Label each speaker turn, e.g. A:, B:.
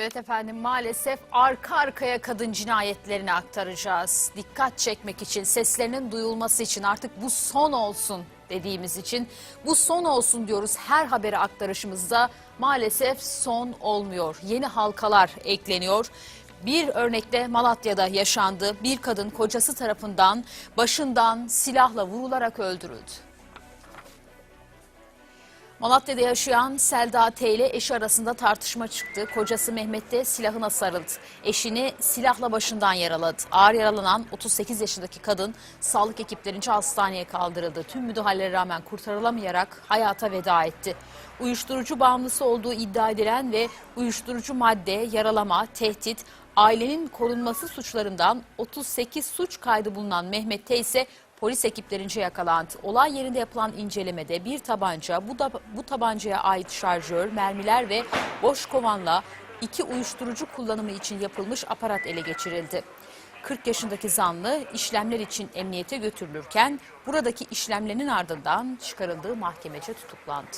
A: Evet efendim maalesef arka arkaya kadın cinayetlerini aktaracağız. Dikkat çekmek için, seslerinin duyulması için artık bu son olsun dediğimiz için bu son olsun diyoruz her haberi aktarışımızda maalesef son olmuyor. Yeni halkalar ekleniyor. Bir örnekte Malatya'da yaşandı. Bir kadın kocası tarafından başından silahla vurularak öldürüldü. Malatya'da yaşayan Selda T ile eşi arasında tartışma çıktı. Kocası Mehmet de silahına sarıldı. Eşini silahla başından yaraladı. Ağır yaralanan 38 yaşındaki kadın sağlık ekiplerince hastaneye kaldırıldı. Tüm müdahalelere rağmen kurtarılamayarak hayata veda etti. Uyuşturucu bağımlısı olduğu iddia edilen ve uyuşturucu madde, yaralama, tehdit, ailenin korunması suçlarından 38 suç kaydı bulunan Mehmet T ise Polis ekiplerince yakalandı. Olay yerinde yapılan incelemede bir tabanca, bu, da, bu tabancaya ait şarjör, mermiler ve boş kovanla iki uyuşturucu kullanımı için yapılmış aparat ele geçirildi. 40 yaşındaki zanlı işlemler için emniyete götürülürken buradaki işlemlerin ardından çıkarıldığı mahkemece tutuklandı.